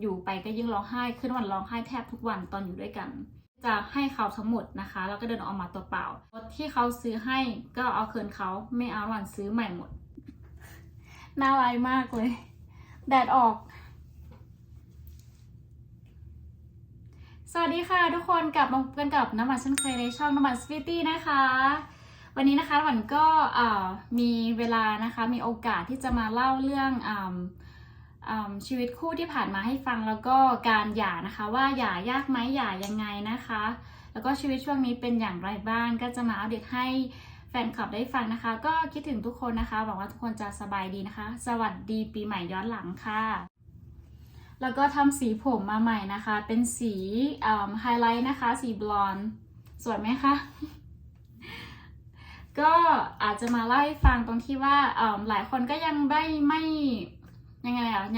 อยู่ไปก็ยิ่งร้องไห้ขึ้นวันร้องไห้แทบทุกวันตอนอยู่ด้วยกัน จะให้เขาทั้งหมดนะคะ แล้วก็เดินออกมาตัวเปล่ารถที่เขาซื้อให้ก็เอาคืนเขาไม่เอาหวันซื้อใหม่หมดน่ารักมากเลย แดดออก สวัสดีค่ะทุกคนกลับมาพบกันกับน้ำมันเช่นเคยในช่องน้ำมันสวิตี้นะคะวันนี้นะคะหวันก็มีเวลานะคะมีโอกาสที่จะมาเล่าเรื่องอ ชีวิตคู่ที่ผ่านมาให้ฟังแล้วก็การหย่านะคะ ว่าหย่ายากไหมหย่ายังไงนะคะ แล้วก็ชีวิตช่วงนี้เป็นอย่างไรบ้างก็จะมาอัปเดตให้แฟนคลับได้ฟังนะคะ ก็คิดถึงทุกคนนะคะหวังว่าทุกคนจะสบายดีนะคะ สวัสดีปีใหม่ย้อนหลังค่ะ แล้วก็ทำสีผมมาใหม่นะคะ เป็นสีไฮไลท์นะคะ สีบลอนด์สวยไหมคะก็อาจจะมาเล่าให้ฟังตรงที่ว่าหลายคนก็ยังไม่ไม่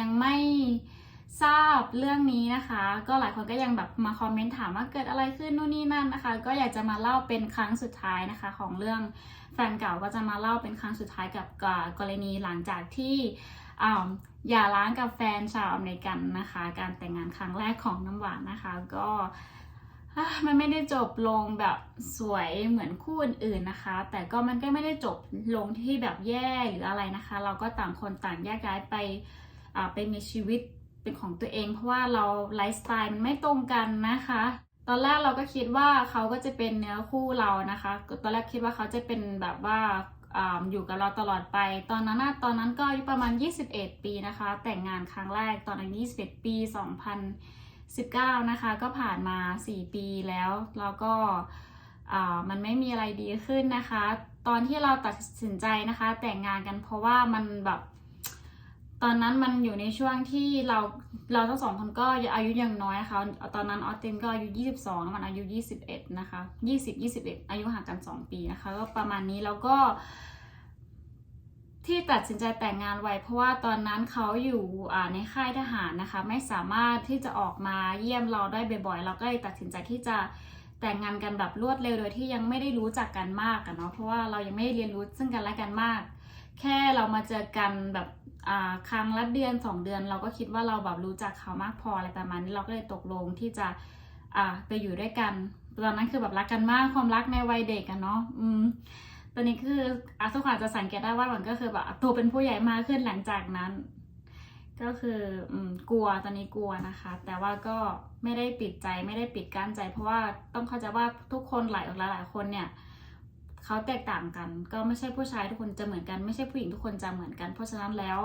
ยังไม่ทราบเรื่องนี้นะคะ ก็หลายคนก็ยังแบบมาคอมเมนต์ถามว่าเกิดอะไรขึ้นนู่นนี่นั่นนะคะ ก็อยากจะมาเล่าเป็นครั้งสุดท้ายนะคะ ของเรื่องแฟนเก่าก็จะมาเล่าเป็นครั้งสุดท้ายกับกรณีหลังจากที่อย่าร้างกับแฟนชาวอเมริกันนะคะ การแต่งงานครั้งแรกของน้ำหวานนะคะ ก็มันไม่ได้จบลงแบบสวยเหมือนคู่อื่นๆนะคะ แต่ก็มันก็ไม่ได้จบลงที่แบบแย่หรืออะไรนะคะ เราก็ต่างคนต่างแยกย้ายไป ไปมีชีวิตเป็นของตัวเอง เพราะว่าเราไลฟ์สไตล์มันไม่ตรงกันนะคะ ตอนแรกเราก็คิดว่าเขาก็จะเป็นเนื้อคู่เรานะคะ ตอนแรกคิดว่าเขาจะเป็นแบบว่าอยู่กับเราตลอดไป ตอนนั้นตอนนั้นก็อายุประมาณ 21 ปีนะคะ แต่งงานครั้งแรกตอนอายุ21 ปี 2019 นะคะ ก็ผ่านมา 4 ปีแล้วแล้วก็มันไม่มีอะไรดีขึ้นนะคะ ตอนที่เราตัดสินใจนะคะ แต่งงานกันเพราะว่ามันแบบ ตอนนั้นมันอยู่ในช่วงที่เราเราทั้งสองคนก็อายุยังน้อยนะคะ ตอนนั้นออสตินก็อายุ 22แล้วมันอายุ 21 นะคะ 20 21 อายุห่างกัน 2 ปีนะคะ ก็ประมาณนี้แล้วก็ที่ตัดสินใจแต่งงานไวเพราะว่าตอนนั้นเขาอยู่ในค่ายทหารนะคะ ไม่สามารถที่จะออกมาเยี่ยมเราได้บ่อยๆ เราก็เลยตัดสินใจที่จะแต่งงานกันแบบรวดเร็วโดยที่ยังไม่ได้รู้จักกันมากอะเนาะเพราะว่าเรายังไม่ได้เรียนรู้ซึ่งกันและกันมาก แค่เรามาเจอกันแบบครั้งละเดือนสองเดือน เราก็คิดว่าเราแบบรู้จักเขามากพออะไรประมาณนี้เราก็เลยตกลงที่จะไปอยู่ด้วยกันตอนนั้นคือแบบรักกันมากความรักในวัยเด็กอะเนาะอืมตอนนี้คืออาทุกคนจะสังเกตได้ว่าหลังก็คือแบบโตเป็นผู้ใหญ่มากขึ้นหลังจากนั้น ก็คืออืมกลัวตอนนี้กลัวนะคะ แต่ว่าก็ไม่ได้ปิดใจไม่ได้ปิดกั้นใจ เพราะว่าต้องเข้าใจว่าทุกคนหลายหลายคนเนี่ย เขาแตกต่างกัน ก็ไม่ใช่ผู้ชายทุกคนจะเหมือนกัน ไม่ใช่ผู้หญิงทุกคนจะเหมือนกัน เพราะฉะนั้นแล้ว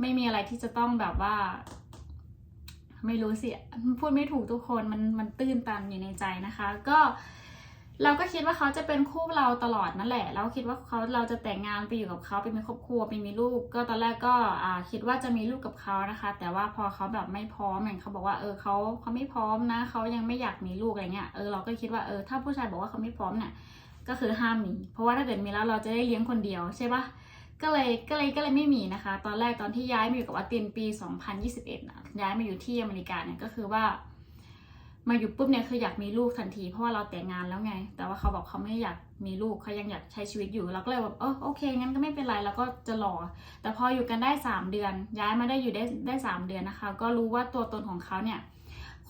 ไม่มีอะไรที่จะต้องแบบว่า ไม่รู้สิพูดไม่ถูกทุกคนมันมันตื้นตันอยู่ในใจนะคะ ก็ เราก็คิดว่าเขาจะเป็นคู่เราตลอดนั่นแหละ เราคิดว่าเขาเราจะแต่งงานไปอยู่กับเขาไปมีครอบครัวไปมีลูก ก็ตอนแรกก็อ่าคิดว่าจะมีลูกกับเขานะคะ แต่ว่าพอเขาแบบไม่พร้อมอย่างเขาบอกว่าเออเขาเขาไม่พร้อมนะเขายังไม่อยากมีลูกอะไรเงี้ยเออเราก็คิดว่าเออถ้าผู้ชายบอกว่าเขาไม่พร้อมเนี่ยก็คือห้ามมี เพราะว่าถ้าเกิดมีแล้วเราจะได้เลี้ยงคนเดียวใช่ปะก็เลยก็เลยก็เลยไม่มีนะคะ ตอนแรกตอนที่ย้ายมาอยู่กับอาตินปี 2021นะย้ายมาอยู่ที่อเมริกาเนี่ยก็คือว่า มาอยู่ปุ๊บเนี่ยคืออยากมีลูกทันที เพราะว่าเราแต่งงานแล้วไง แต่ว่าเขาบอกเขาไม่อยากมีลูกเขายังอยากใช้ชีวิตอยู่เราก็เลยแบบเออโอเคงั้นก็ไม่เป็นไรเราก็จะรอแต่พออยู่กันได้ 3 เดือน ย้ายมาได้อยู่ได้ได้สามเดือนนะคะ ก็รู้ว่าตัวตนของเขาเนี่ย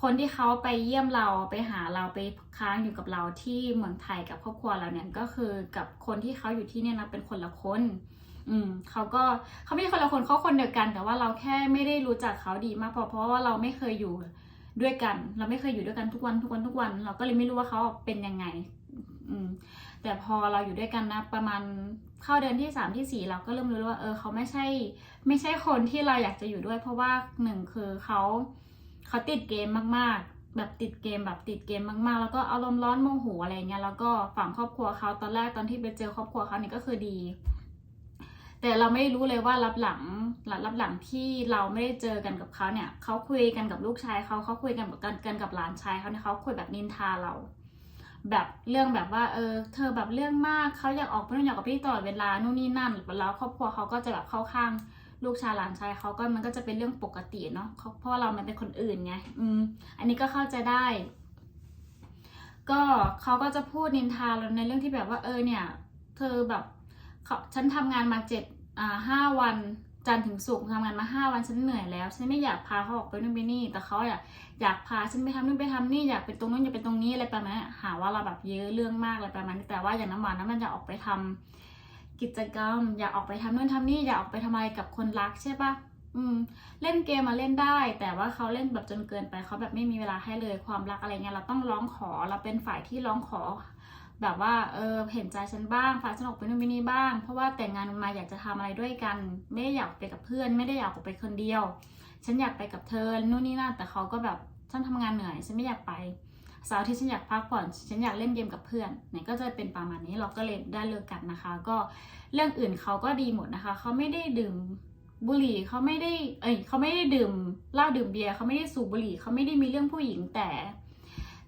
คนที่เขาไปเยี่ยมเราไปหาเราไปค้างอยู่กับเราที่เมืองไทยกับครอบครัวเราเนี่ยก็คือกับคนที่เขาอยู่ที่เนี่ยนะเป็นคนละคน อืมเขาก็เขาไม่ใช่คนละคนเขาคนเดียวกัน แต่ว่าเราแค่ไม่ได้รู้จักเขาดีมากพอเพราะว่าเราไม่เคยอยู่ ด้วยกัน เราไม่เคยอยู่ด้วยกันทุกวันทุกวันทุกวัน เราก็เลยไม่รู้ว่าเขาเป็นยังไง อืม แต่พอเราอยู่ด้วยกันนะ ประมาณเข้าเดือนที่สามที่สี่เราก็เริ่มรู้ว่า เออเขาไม่ใช่ ไม่ใช่คนที่เราอยากจะอยู่ด้วย เพราะว่าหนึ่งคือเขาเขาติดเกมมากๆ แบบติดเกมแบบติดเกมมากๆ แล้วก็อารมณ์ร้อนโมโหอะไรเงี้ยแล้วก็ฝั่งครอบครัวเขาตอนแรกตอนที่ไปเจอครอบครัวเขานี่ก็คือดี แต่เราไม่รู้เลยว่ารับหลัง รับหลังที่เราไม่ได้เจอกันกับเขาเนี่ยเขาคุยกันกับลูกชายเขาเขาคุยกันกันกันกับหลานชายเขาเนี่ยเขาคุยแบบนินทาเรา แบบเรื่องแบบว่าเออเธอแบบเรื่องมากเขาอยากออกไปนู่นอยากกับพี่ตลอดเวลานู่นนี่นั่นแล้วครอบครัวเขาก็จะแบบเข้าข้างลูกชายหลานชายเขาก็มันก็จะเป็นเรื่องปกติเนาะเพราะเรามันเป็นคนอื่นไงอืมอันนี้ก็เข้าใจได้ ก็เขาก็จะพูดนินทาเราในเรื่องที่แบบว่าเออเนี่ย เธอแบบฉันทำงานมาเจ็ดอ่าห้าวัน จันทร์ถึงศุกร์ทำงานมาห้าวันฉันเหนื่อยแล้ว ฉันไม่อยากพาเขาออกไปนู่นไปนี่ แต่เขาอยากอยากพาฉันไปทำนู่นไปทำนี่อยากไปตรงนู้นอยากไปตรงนี้อะไรประมาณนี้หาว่าเราแบบเยอะเรื่องมากอะไรประมาณนี้แต่ว่าอย่างน้ำหวานนั้นมันจะออกไปทำกิจกรรม อยากออกไปทำนู่นทำนี่อยากออกไปทำอะไรกับคนรักใช่ปะอืมเล่นเกมมาเล่นได้ แต่ว่าเขาเล่นแบบจนเกินไปเขาแบบไม่มีเวลาให้เลยความรักอะไรเงี้ยเราต้องร้องขอเราเป็นฝ่ายที่ร้องขอ แบบว่าเออเห็นใจฉันบ้างฝ่ายฉันออกไปนู่นไปนี่บ้าง เพราะว่าแต่งงานมาอยากจะทำอะไรด้วยกัน ไม่ได้อยากไปกับเพื่อน ไม่ได้อยากออกไปคนเดียว ฉันอยากไปกับเธอนู่นนี่นั่นแต่เขาก็แบบฉันทำงานเหนื่อยฉันไม่อยากไปเสาร์อาที่ฉันอยากพักผ่อน ฉันอยากเล่นเกมกับเพื่อนเนี่ยก็จะเป็นประมาณนี้เราก็เลยได้เลิกกันนะคะ ก็เรื่องอื่นเขาก็ดีหมดนะคะ เขาไม่ได้ดื่มบุหรี่เขาไม่ได้ เอ้ยเขาไม่ได้ดื่มเหล้าดื่มเบียร์เขาไม่ได้สูบบุหรี่เขาไม่ได้มีเรื่องผู้หญิงแต่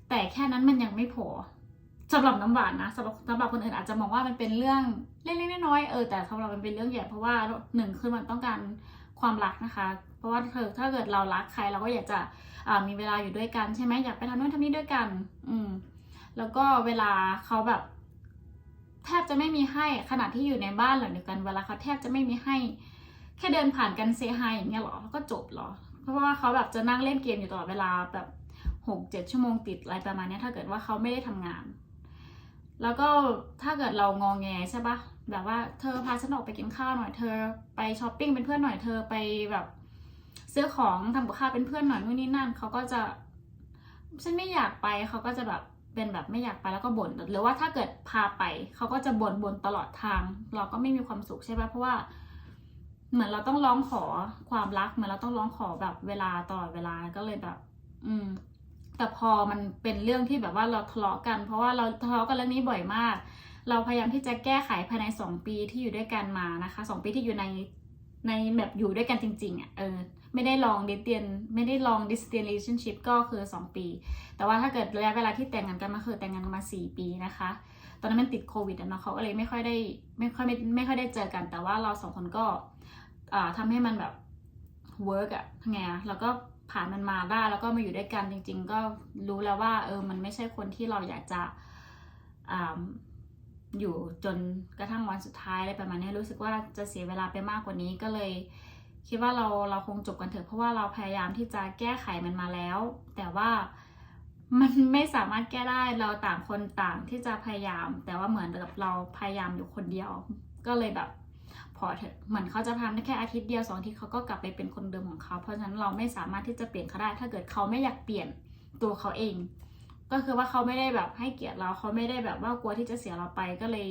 แต่แค่นั้นมันยังไม่พอ สำหรับน้ำหวานนะสำหรับสำหรับคนอื่นอาจจะมองว่ามันเป็นเรื่องเล็กๆน้อยๆเออแต่สำหรับมันเป็นเรื่องใหญ่เพราะว่าหนึ่งคือมันต้องการความรักนะคะ เพราะว่าเธอถ้าเกิดเรารักใครเราก็อยากจะมีเวลาอยู่ด้วยกันใช่ไหมอยากไปทำนู่นทำนี่ด้วยกัน อืม แล้วก็เวลาเขาแบบ แทบจะไม่มีให้ขนาดที่อยู่ในบ้านหลังเดียวกันเวลาเขาแทบจะไม่มีให้ แค่เดินผ่านกันเซฮายอย่างเงี้ยเหรอแล้วก็จบเหรอ เพราะว่าเขาแบบจะนั่งเล่นเกมอยู่ตลอดเวลาแบบหกเจ็ดชั่วโมงติดอะไรประมาณนี้ถ้าเกิดว่าเขาไม่ได้ทำงาน แล้วก็ถ้าเกิดเรางองแงใช่ปะแบบว่าเธอพาฉันออกไปกินข้าวหน่อยเธอไปช้อปปิ้งเป็นเพื่อนหน่อยเธอไปแบบซื้อของทำกับข้าวเป็นเพื่อนหน่อยนู่นนี่นั่นเขาก็จะฉันไม่อยากไปเขาก็จะแบบเป็นแบบไม่อยากไปแล้วก็บ่นหรือว่าถ้าเกิดพาไปเขาก็จะบ่นบ่นตลอดทาง เราก็ไม่มีความสุขใช่ปะเพราะว่า เหมือนเราต้องร้องขอความรักเหมือนเราต้องร้องขอแบบเวลาตลอดเวลาก็เลยแบบ อืม แต่พอมันเป็นเรื่องที่แบบว่าเราทะเลาะกัน เพราะว่าเราทะเลาะกันเรื่องนี้บ่อยมาก เราพยายามที่จะแก้ไขภายในสองปีที่อยู่ด้วยกันมานะคะสองปีที่อยู่ในในแบบอยู่ด้วยกันจริงๆอะเออไม่ได้ลองดิสเตียนไม่ได้ลองดิสเตียน relationship ก็คือสองปี แต่ว่าถ้าเกิดระยะเวลาที่แต่งงานกันมาคือแต่งงานกันมาสี่ปีนะคะ ตอนนั้นมันติดโควิดเนาะเขาก็เลยไม่ค่อยได้ไม่ค่อยไม่ไม่ค่อยได้เจอกัน แต่ว่าเราสองคนก็อ่าทำให้มันแบบเวิร์กอะไงอะแล้วก็ ผ่านมันมาได้แล้วก็มาอยู่ด้วยกันจริง ๆ ก็รู้แล้วว่า เออมันไม่ใช่คนที่เราอยากจะอยู่จนกระทั่งวันสุดท้ายอะไรประมาณนี้รู้สึกว่าจะเสียเวลาไปมากกว่านี้ก็เลย คิดว่าเราเราคงจบกันเถอะเพราะว่าเราพยายามที่จะแก้ไขมันมาแล้ว แต่ว่ามันไม่สามารถแก้ได้เราต่างคนต่างที่จะพยายาม แต่ว่าเหมือนกับเราพยายามอยู่คนเดียว ก็เลยแบบ พอเถอะเหมือนเขาจะทำได้แค่อาทิตย์เดียวสองอาทิตย์เขาก็กลับไปเป็นคนเดิมของเขา เพราะฉะนั้นเราไม่สามารถที่จะเปลี่ยนเขาได้ ถ้าเกิดเขาไม่อยากเปลี่ยนตัวเขาเอง ก็คือว่าเขาไม่ได้แบบให้เกียรติเราเขาไม่ได้แบบว่ากลัวที่จะเสียเราไปก็เลย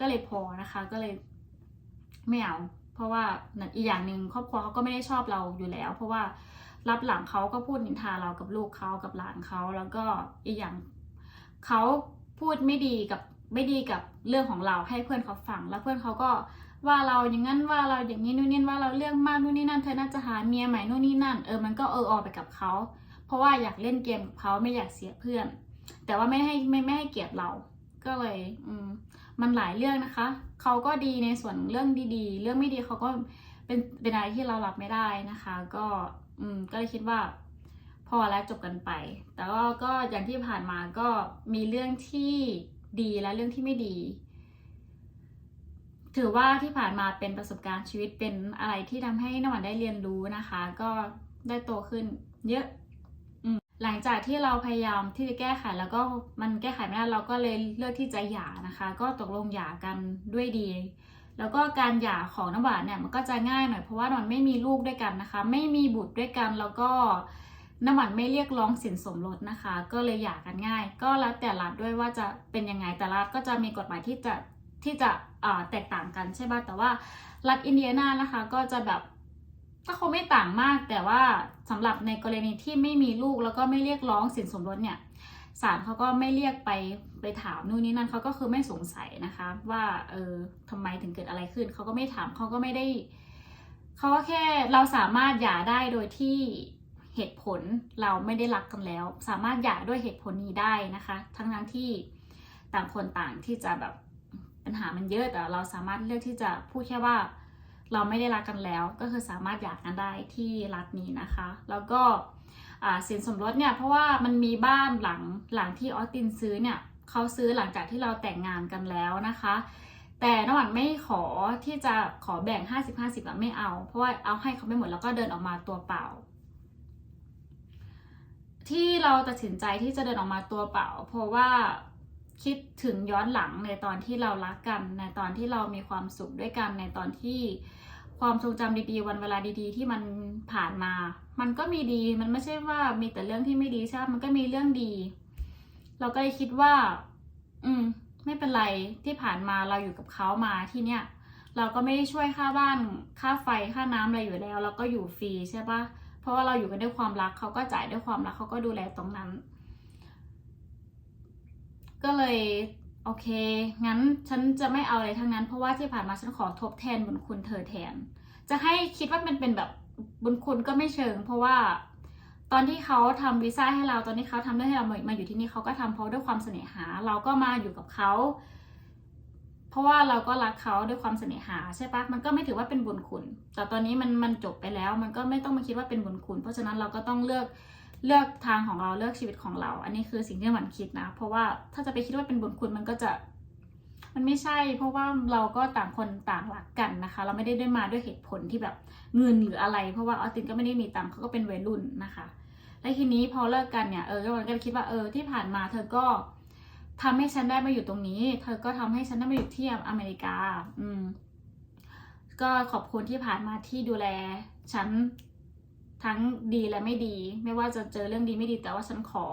ก็เลยพอนะคะ ก็เลยไม่เอาเพราะว่าอีกอย่างหนึ่งครอบครัวเขาก็ไม่ได้ชอบเราอยู่แล้ว เพราะว่ารับหลังเขาก็พูดนินทาเรากับลูกเขากับหลานเขาแล้วก็อีกอย่างเขาพูดไม่ดีกับไม่ดีกับเรื่องของเราให้เพื่อนเขาฟังแล้วเพื่อนเขาก็ ว่าเราอย่างนั้นว่าเราอย่างนี้นู่นนี่ว่าเราเรื่องมากนู่นนี่นั่นเธอน่าจะหาเมียใหม่นู่นนี่นั่นเออมันก็เออออกไปกับเขาเพราะว่าอยากเล่นเกมกับเขาไม่อยากเสียเพื่อน แต่ว่าไม่ให้ไม่ไม่ให้เกียรติเรา ก็เลยอืมมันหลายเรื่องนะคะเขาก็ดีในส่วนเรื่องดีๆ เรื่องไม่ดีเขาก็เป็นเป็นอะไรที่เรารับไม่ได้นะคะ ก็อืมก็เลยคิดว่า พอแล้วจบกันไป แต่ก็ก็อย่างที่ผ่านมาก็มีเรื่องที่ดีและเรื่องที่ไม่ดี ถือว่าที่ผ่านมาเป็นประสบการณ์ชีวิตเป็นอะไรที่ทำให้น้ำหวานได้เรียนรู้นะคะ ก็ได้โตขึ้นเยอะหลังจากที่เราพยายามที่จะแก้ไขแล้วก็มันแก้ไขไม่ได้เราก็เลยเลือกที่จะหย่านะคะ ก็ตกลงหย่ากันด้วยดี แล้วก็การหย่าของน้ำหวานเนี่ยมันก็จะง่ายหน่อยเพราะว่าน้ำหวานไม่มีลูกด้วยกันนะคะ ไม่มีบุตรด้วยกันแล้วก็น้ำหวานไม่เรียกร้องสินสมรสนะคะ ก็เลยหย่ากันง่าย ก็แล้วแต่รัฐด้วยว่าจะเป็นยังไงแต่รัฐก็จะมีกฎหมายที่จะ ที่จะแตกต่างกันใช่ป่ะแต่ว่ารัฐอินเดียนานะคะก็จะแบบก็คงไม่ต่างมาก แต่ว่าสำหรับในกรณีที่ไม่มีลูกแล้วก็ไม่เรียกร้องสินสมรสเนี่ยศาลเขาก็ไม่เรียกไปไปถามนู่นนี่นั่นเขาก็คือไม่สงสัยนะคะ ว่าเออทำไมถึงเกิดอะไรขึ้นเขาก็ไม่ถามเขาก็ไม่ได้เขาก็แค่เราสามารถหย่าได้โดยที่เหตุผลเราไม่ได้รักกันแล้ว สามารถหย่าด้วยเหตุผลนี้ได้นะคะ ทั้งทั้งที่ต่างคนต่างที่จะแบบ ญหามันเยอะแต่เราสามารถเลือกที่จะพูดแค่ว่า เราไม่ได้รักกันแล้ว ก็คือสามารถหย่ากันได้ที่รัฐนี้นะคะ แล้วก็สินสมรสเนี่ยเพราะว่ามันมีบ้านหลังหลังที่ออสตินซื้อเนี่ยเขาซื้อหลังจากที่เราแต่งงานกันแล้วนะคะ แต่น้ำหวานไม่ขอที่จะขอแบ่ง 50 50อะไม่เอา เพราะว่าเอาให้เขาไม่หมดแล้วก็เดินออกมาตัวเปล่า ที่เราตัดสินใจที่จะเดินออกมาตัวเปล่า เพราะว่า คิดถึงย้อนหลังในตอนที่เรารักกัน ในตอนที่เรามีความสุขด้วยกัน ในตอนที่ความทรงจำดีๆ วันเวลาดีๆ ที่มันผ่านมา มันก็มีดี มันไม่ใช่ว่ามีแต่เรื่องที่ไม่ดีใช่ไหมมันก็มีเรื่องดี เราก็เลยคิดว่า อืม ไม่เป็นไรที่ผ่านมาเราอยู่กับเขามาที่เนี้ยเราก็ไม่ได้ช่วยค่าบ้านค่าไฟค่าน้ำอะไรอยู่แล้ว เราก็อยู่ฟรีใช่ปะเพราะว่าเราอยู่กันด้วยความรักเขาก็จ่ายด้วยความรักเขาก็ดูแลตรงนั้น ก็เลยโอเค งั้นฉันจะไม่เอาอะไรทั้งนั้น เพราะว่าที่ผ่านมาฉันขอทบแทนบุญคุณเธอแทน จะให้คิดว่ามันเป็นแบบบุญคุณก็ไม่เชิง เพราะว่าตอนที่เขาทำวีซ่าให้เราตอนที่เขาทำเรื่องให้เรามามาอยู่ที่นี่เขาก็ทำเพราะด้วยความเสน่หา เราก็มาอยู่กับเขาเพราะว่าเราก็รักเขาด้วยความเสน่หาใช่ปะมันก็ไม่ถือว่าเป็นบุญคุณ แต่ตอนนี้มันมันจบไปแล้ว มันก็ไม่ต้องมาคิดว่าเป็นบุญคุณ เพราะฉะนั้นเราก็ต้องเลือก เลือกทางของเราเลือกชีวิตของเรา อันนี้คือสิ่งที่หวันคิดนะ เพราะว่าถ้าจะไปคิดว่าเป็นบุญคุณมันก็จะ มันไม่ใช่ เพราะว่าเราก็ต่างคนต่างรักกันนะคะ เราไม่ได้ได้มาด้วยเหตุผลที่แบบเงินหรืออะไร เพราะว่าออสตินก็ไม่ได้มีตังค์เขาก็เป็นวัยรุ่นนะคะ และทีนี้พอเลิกกันเนี่ยเออก็วันก็คิดว่าเออที่ผ่านมาเธอก็ทำให้ฉันได้มาอยู่ตรงนี้ เธอก็ทำให้ฉันได้มาอยู่ที่อเมริกา อืม ก็ขอบคุณที่ผ่านมาที่ดูแล ฉัน ทั้งดีและไม่ดี ไม่ว่าจะเจอเรื่องดีไม่ดีแต่ว่าฉันขอ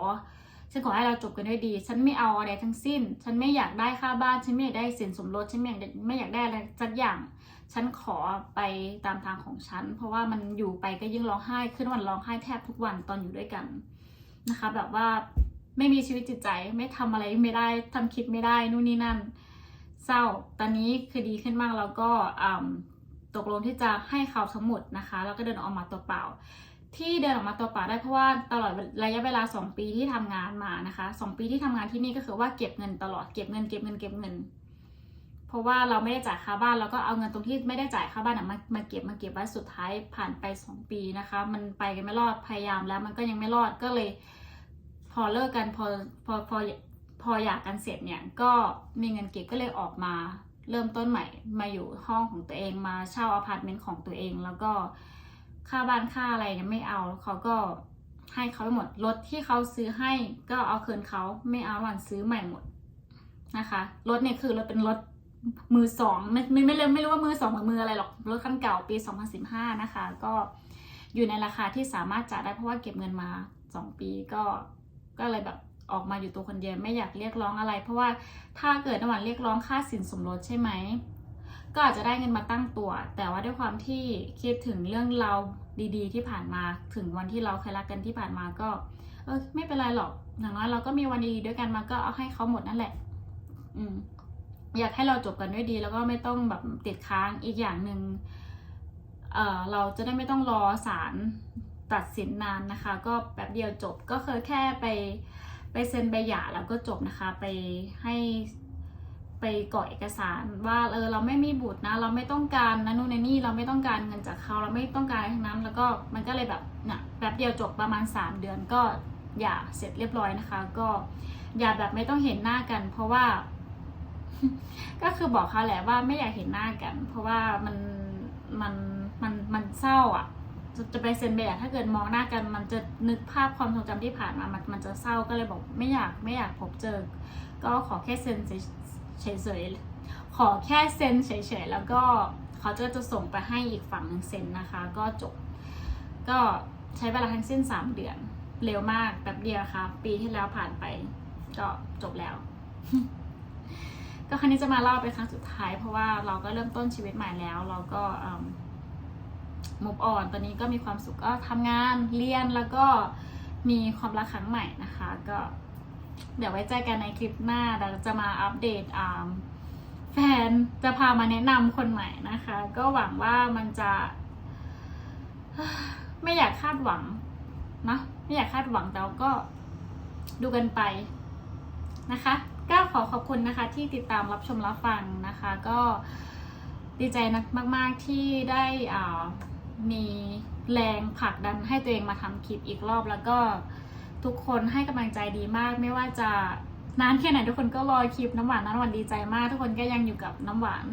ฉันขอให้เราจบกันด้วยดี ฉันไม่เอาอะไรทั้งสิ้น ฉันไม่อยากได้ค่าบ้าน ฉันไม่อยากได้สินสมรส ฉันไม่อยากได้ไม่อยากได้อะไรสักอย่าง ฉันขอไปตามทางของฉัน เพราะว่ามันอยู่ไปก็ยิ่งร้องไห้ขึ้นวันร้องไห้แทบทุกวันตอนอยู่ด้วยกันนะคะ แบบว่าไม่มีชีวิตจิตใจไม่ทำอะไรไม่ได้ทำคลิปไม่ได้นู่นนี่นั่น เศร้าตอนนี้คือดีขึ้นมากแล้วก็ ตกลงที่จะให้เขาทั้งหมดนะคะ แล้วก็เดินออกมาตัวเปล่า ที่เดินออกมาตัวเปล่าได้เพราะว่าตลอดระยะเวลา 2 ปีที่ทำงานมานะคะ 2 ปีที่ทำงานที่นี่ก็คือว่าเก็บเงินตลอดเก็บเงินเก็บเงินเก็บเงิน เพราะว่าเราไม่ได้จ่ายค่าบ้านเราก็เอาเงินตรงที่ไม่ได้จ่ายค่าบ้านมามาเก็บมาเก็บไว้สุดท้ายผ่านไป 2 ปีนะคะ มันไปกันไม่รอดพยายามแล้วมันก็ยังไม่รอดก็เลย พอเลิกกันพอพอพอพออยากกันเสร็จเนี่ยก็มีเงินเก็บก็เลยออกมา เริ่มต้นใหม่มาอยู่ห้องของตัวเองมาเช่าอพาร์ตเมนต์ของตัวเอง แล้วก็ค่าบ้านค่าอะไรเนี่ยไม่เอาเขาก็ให้เขาหมดรถที่เขาซื้อให้ก็เอาคืนเขาไม่เอาหวันซื้อใหม่หมดนะคะรถเนี่ยคือรถเป็นรถมือสองไม่ไม่ไม่เลยไม่รู้ว่ามือสองหรือมืออะไรหรอกรถคันเก่าปี 2015 นะคะ ก็อยู่ในราคาที่สามารถจ่ายได้เพราะว่าเก็บเงินมา 2 ปีก็ก็เลยแบบ ออกมาอยู่ตัวคนเดียวไม่อยากเรียกร้องอะไร เพราะว่าถ้าเกิดนวันเรียกร้องค่าสินสมรสใช่ไหมก็อาจจะได้เงินมาตั้งตัว แต่ว่าด้วยความที่คิดถึงเรื่องเราดีๆ ที่ผ่านมาถึงวันที่เราเคยรักกันที่ผ่านมาก็เออไม่เป็นไรหรอกอย่างน้อยเราก็มีวันดีๆด้วยกันมาก็เอาให้เขาหมดนั่นแหละ อืมอยากให้เราจบกันด้วยดี แล้วก็ไม่ต้องแบบติดค้างอีกอย่างหนึ่งเออเราจะได้ไม่ต้องรอศาลตัดสินนานนะคะ ก็แป๊บเดียวจบก็คือแค่ไป ไปเซ็นใบหย่าแล้วก็จบนะคะ ไปให้ไปกรอกเอกสารว่าเออเราไม่มีบุตรนะ เราไม่ต้องการนะนู่นนนี่เราไม่ต้องการเงินจากเขาเราไม่ต้องการอะไรทั้งนั้นแล้วก็มันก็เลยแบบเนี่ยแป๊บเดียวจบประมาณ 3 เดือนก็หย่าเสร็จเรียบร้อยนะคะ ก็อย่าแบบไม่ต้องเห็นหน้ากัน เพราะว่า ก็คือบอกเขาแหละว่าไม่อยากเห็นหน้ากัน เพราะว่ามันมันมันมันเศร้าอะ จะจะไปเซ็นแบบถ้าเกิดมองหน้ากันมันจะนึกภาพความทรงจำที่ผ่านมา มันมันจะเศร้าก็เลยบอกไม่อยากไม่อยากพบเจอ ก็ขอแค่เซ็นเฉยๆขอแค่เซ็นเฉยๆแล้วก็เขาจะจะส่งไปให้อีกฝั่งหนึ่งเซ็นนะคะ ก็จบ ก็ใช้เวลาทั้งสิ้น 3 เดือน เร็วมากแป๊บเดียวค่ะ ปีที่แล้วผ่านไป ก็จบแล้ว ก็ครั้งนี้จะมาเล่าเป็นครั้งสุดท้าย เพราะว่าเราก็เริ่มต้นชีวิตใหม่แล้ว เราก็ มุกอ่อนตอนนี้ก็มีความสุขก็ทำงานเรียนแล้วก็มีความรักครั้งใหม่นะคะ ก็เดี๋ยวไว้เจอกันในคลิปหน้าเราจะมาอัปเดตอ่าแฟนจะพามาแนะนำคนใหม่นะคะ ก็หวังว่ามันจะไม่อยากคาดหวังนะไม่อยากคาดหวังแต่ก็ดูกันไปนะคะ ก็ขอขอบคุณนะคะที่ติดตามรับชมรับฟังนะคะ ก็ ดีใจนะมาก ๆ ที่ได้มีแรงผลักดันให้ตัวเองมาทำคลิปอีกรอบ แล้วก็ทุกคนให้กำลังใจดีมาก ไม่ว่าจะนานแค่ไหนทุกคนก็รอคลิปน้ำหวานน้ำหวานดีใจมาก ทุกคนก็ยังอยู่กับน้ำหวาน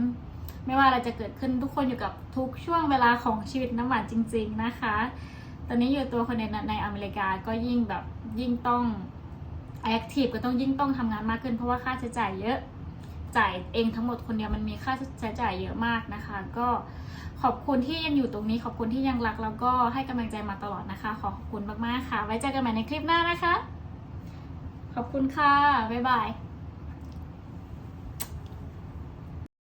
ไม่ว่าอะไรจะเกิดขึ้นทุกคนอยู่กับทุกช่วงเวลาของชีวิตน้ำหวานจริง ๆนะคะ ตอนนี้อยู่ตัวคนในในอเมริกาก็ยิ่งแบบยิ่งต้องแอคทีฟก็ต้องยิ่งต้องทำงานมากขึ้นเพราะว่าค่าใช้จ่ายเยอะ จ่ายเองทั้งหมดคนเดียวมันมีค่าใช้จ่ายเยอะมากนะคะ ก็ขอบคุณที่ยังอยู่ตรงนี้ ขอบคุณที่ยังรักแล้วก็ให้กำลังใจมาตลอดนะคะ ขอขอบคุณมากๆค่ะ ไว้เจอกันใหม่ในคลิปหน้านะคะ ขอบคุณค่ะ บ๊ายบาย